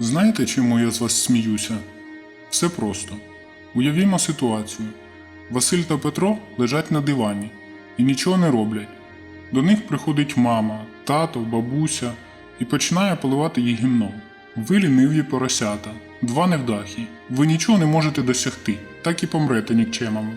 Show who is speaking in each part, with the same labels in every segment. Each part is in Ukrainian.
Speaker 1: Знаєте, чому я з вас сміюся? Все просто. Уявімо ситуацію. Василь та Петро лежать на дивані і нічого не роблять. До них приходить мама, тато, бабуся і починає поливати їх гімном. Ви ліниві поросята, два невдахи. Ви нічого не можете досягти, так і помрете нікчемами.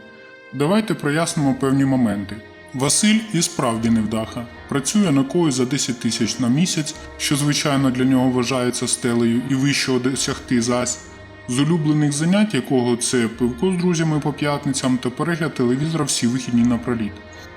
Speaker 1: Давайте прояснимо певні моменти. Василь і справді невдаха. Працює на когось за 10 тисяч на місяць, що звичайно для нього вважається стелею і вищого досягти зась. З улюблених занять якого це пивко з друзями по п'ятницям та перегляд телевізора всі вихідні напроліт.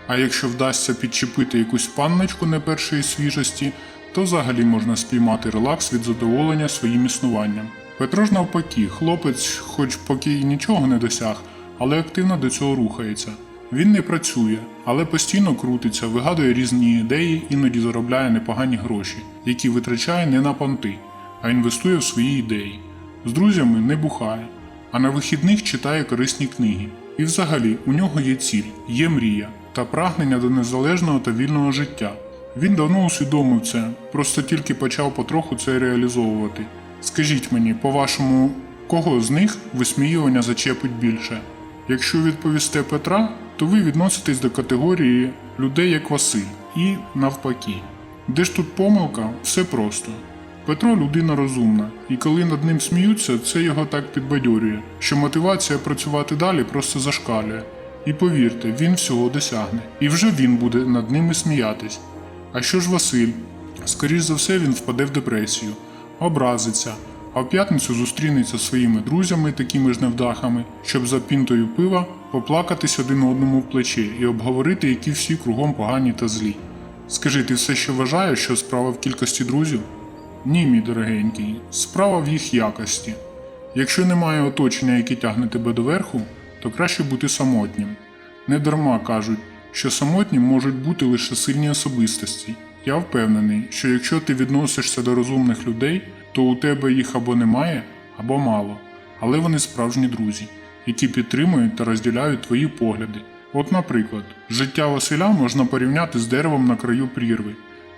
Speaker 1: А якщо вдасться підчепити якусь панночку не першої свіжості, то взагалі можна спіймати релакс від задоволення своїм існуванням. Петро ж навпаки, хлопець, хоч поки й нічого не досяг, але активно до цього рухається. Він не працює, але постійно крутиться, вигадує різні ідеї, іноді заробляє непогані гроші, які витрачає не на понти, а інвестує в свої ідеї. З друзями не бухає, а на вихідних читає корисні книги. І взагалі у нього є ціль, є мрія та прагнення до незалежного та вільного життя. Він давно усвідомив це, просто тільки почав потроху це реалізовувати. Скажіть мені, по-вашому, кого з них висміювання зачепить більше? Якщо відповісте Петра, то ви відноситесь до категорії людей як Василь і навпаки. Де ж тут помилка? Все просто. Петро людина розумна, і коли над ним сміються, це його так підбадьорює, що мотивація працювати далі просто зашкалює. І повірте, він всього досягне, і вже він буде над ними сміятись. А що ж Василь? Скоріш за все, він впаде в депресію, образиться, а в п'ятницю зустрінеться зі своїми друзями, такими ж невдахами, щоб за пінтою пива поплакатись один одному в плече і обговорити, які всі кругом погані та злі. Скажи, ти все ще вважаєш, що справа в кількості друзів? Ні, мій дорогенький, справа в їх якості. Якщо немає оточення, яке тягне тебе доверху, то краще бути самотнім. Не дарма кажуть, що самотнім можуть бути лише сильні особистості. Я впевнений, що якщо ти відносишся до розумних людей, то у тебе їх або немає, або мало, але вони справжні друзі, які підтримують та розділяють твої погляди. От, наприклад, життя Василя можна порівняти з деревом на краю прірви.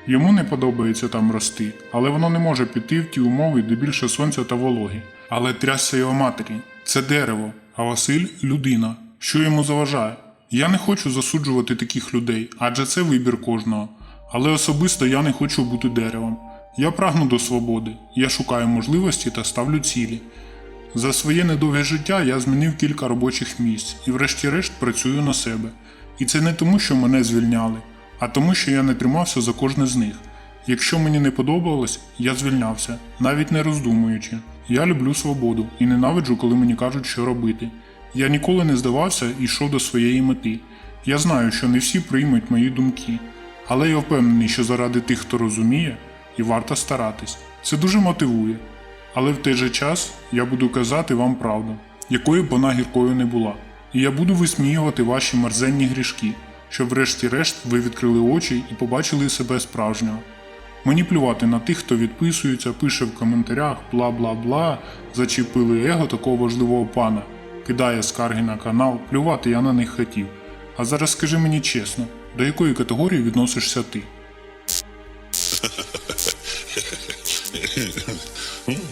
Speaker 1: Йому не подобається там рости, але воно не може піти в ті умови, де більше сонця та вологи. Але трясся його матері це дерево, а Василь людина. Що йому заважає? Я не хочу засуджувати таких людей, адже це вибір кожного. Але особисто я не хочу бути деревом. Я прагну до свободи, я шукаю можливості та ставлю цілі. За своє недовге життя я змінив кілька робочих місць і, врешті-решт, працюю на себе. І це не тому, що мене звільняли, а тому, що я не тримався за кожне з них. Якщо мені не подобалось, я звільнявся, навіть не роздумуючи. Я люблю свободу і ненавиджу, коли мені кажуть, що робити. Я ніколи не здавався і йшов до своєї мети. Я знаю, що не всі приймуть мої думки, але я впевнений, що заради тих, хто розуміє, і варто старатись. Це дуже мотивує. Але в той же час я буду казати вам правду, якою б вона гіркою не була. І я буду висміювати ваші мерзенні грішки, щоб врешті-решт ви відкрили очі і побачили себе справжнього. Мені плювати на тих, хто відписується, пише в коментарях бла бла бла, зачепили его такого важливого пана, кидає скарги на канал, плювати я на них хотів. А зараз скажи мені чесно, до якої категорії відносишся ти?